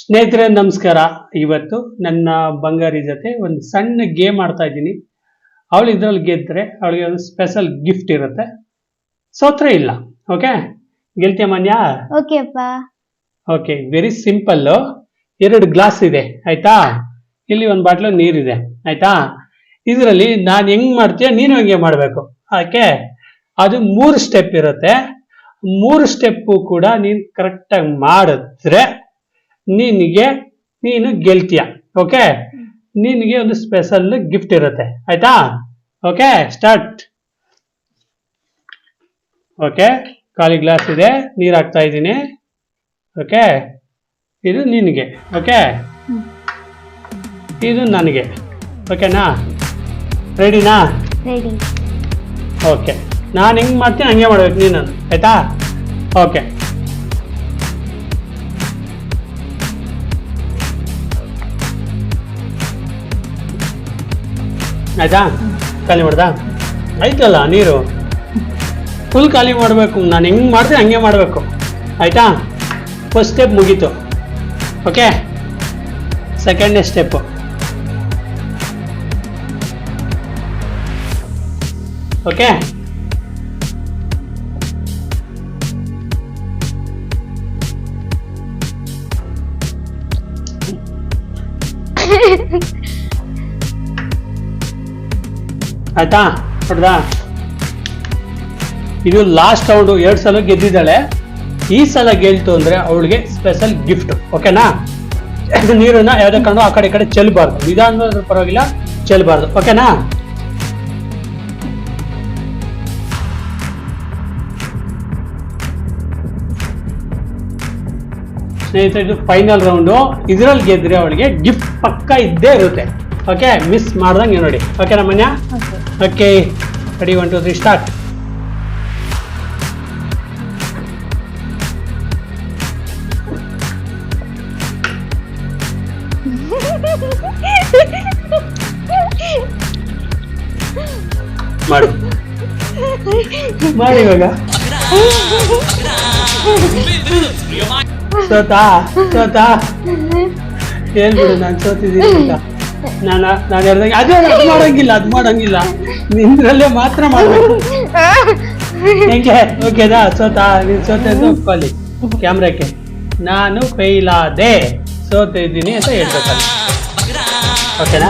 ಸ್ನೇಹಿತರೆ ನಮಸ್ಕಾರ. ಇವತ್ತು ನನ್ನ ಬಂಗಾರಿ ಜೊತೆ ಒಂದು ಸಣ್ಣ ಗೇಮ್ ಆಡ್ತಾ ಇದ್ದೀನಿ. ಅವಳು ಇದರಲ್ಲಿ ಗೆದ್ರೆ ಅವಳಿಗೆ ಒಂದು ಸ್ಪೆಷಲ್ ಗಿಫ್ಟ್ ಇರುತ್ತೆ. ಸೋತ್ರ ಇಲ್ಲ ಓಕೆ ಗೆಲ್ತಿಯ ಮಾನ್ಯ? ಓಕೆ ಓಕೆ ವೆರಿ ಸಿಂಪಲ್ ಎರಡು ಗ್ಲಾಸ್ ಇದೆ ಆಯ್ತಾ? ಇಲ್ಲಿ ಒಂದು ಬಾಟ್ಲು ನೀರಿದೆ ಆಯ್ತಾ? ಇದರಲ್ಲಿ ನಾನು ಹೆಂಗ್ ಮಾಡ್ತೀಯ ನೀನು ಹಂಗೆ ಮಾಡಬೇಕು ಓಕೆ ಅದು ಮೂರು ಸ್ಟೆಪ್ ಇರುತ್ತೆ. ಮೂರು ಸ್ಟೆಪ್ಪು ಕೂಡ ನೀನು ಕರೆಕ್ಟಾಗಿ ಮಾಡಿದ್ರೆ ನಿನಗೆ ನೀನು ಗೆಲ್ತೀಯ ಓಕೆ ನಿನಗೆ ಒಂದು ಸ್ಪೆಷಲ್ ಗಿಫ್ಟ್ ಇರುತ್ತೆ ಆಯ್ತಾ? ಓಕೆ ಸ್ಟಾರ್ಟ್ ಓಕೆ ಖಾಲಿ ಗ್ಲಾಸ್ ಇದೆ ನೀರು ಹಾಕ್ತಾ ಇದ್ದೀನಿ ಓಕೆ ಇದು ನಿನಗೆ ಓಕೆ ಇದು ನನಗೆ ಓಕೆನಾ ರೆಡಿನಾ ರೆಡಿ ಓಕೆ ನಾನು ಹೆಂಗೆ ಮಾಡ್ತೀನಿ ಹಂಗೆ ಮಾಡ್ಬೇಕು ನೀನು ಆಯ್ತಾ? ಓಕೆ ಆಯ್ತಾ? ಖಾಲಿ ಮಾಡ್ದಾ? ಆಯ್ತಲ್ಲ, ನೀರು? ಫುಲ್ ಖಾಲಿ ಮಾಡಬೇಕು. ನಾನು ಹೆಂಗೆ ಮಾಡಿದೆ ಹಂಗೆ ಮಾಡಬೇಕು. ಆಯಿತಾ? ಫಸ್ಟ್ ಸ್ಟೆಪ್ ಮುಗೀತು. ಓಕೆ ಸೆಕೆಂಡ್ನೇ ಸ್ಟೆಪ್ಪು ಓಕೆ ಆಯ್ತಾ? ಹೊಡ್ದಾ? ಇದು ಲಾಸ್ಟ್ ರೌಂಡು ಎರಡು ಸಲ ಗೆದ್ದಿದ್ದಾಳೆ. ಈ ಸಲ ಗೆಲ್ತು ಅಂದ್ರೆ ಅವಳಿಗೆ ಸ್ಪೆಷಲ್ ಗಿಫ್ಟ್ ಓಕೆನಾ ನೀರನ್ನ ಯಾವುದೇ ಕಾರಣ ಆ ಕಡೆ ಈ ಕಡೆ ಚೆಲ್ಲಬಾರ್ದು ನಿಧಾನದ ಪರವಾಗಿಲ್ಲ ಚೆಲ್ಲಬಾರ್ದು ಓಕೆನಾ ಸ್ನೇಹಿತರೆ, ಇದು ಫೈನಲ್ ರೌಂಡು ಇದರಲ್ಲಿ ಗೆದ್ರೆ ಅವಳಿಗೆ ಗಿಫ್ಟ್ ಪಕ್ಕ ಇದ್ದೇ ಇರುತ್ತೆ. ಓಕೆ ಮಿಸ್ ಮಾಡ್ದಂಗೆ ನೋಡಿ. Okay ನಮ್ಮನ್ಯ okay okay ready one two three start ಮಾಡಿ ಮಾಡಿ ಇವಾಗ ಸೋತಾ ಸೋತಾ ಹೇಳ್ಬಿಡು ನಾನು ಸೋತಿದ್ದೀನಿ ಅಂತ ನಾನು ನಾನು ಹೇಳ್ದಂಗೆ ಅದೇ ಅದು ಮಾಡಂಗಿಲ್ಲ ಅದು ಮಾಡಂಗಿಲ್ಲ. ನಿಂದ್ರಲ್ಲೇ ಮಾತ್ರ ಮಾಡಬೇಕು ಹೆಂಗೆ? ಓಕೆನಾ ಸೋತಾ? ನೀನು ಸೋತೆ ಅಂತ ಒಪ್ಕೊಳ್ಳಿ. ಕ್ಯಾಮ್ರಾಕ್ಕೆ. ನಾನು ಫೇಲ್ ಆದೆ ಸೋತಿದ್ದೀನಿ ಅಂತ ಹೇಳ್ಬೇಕಲ್ಲ. ಓಕೆನಾ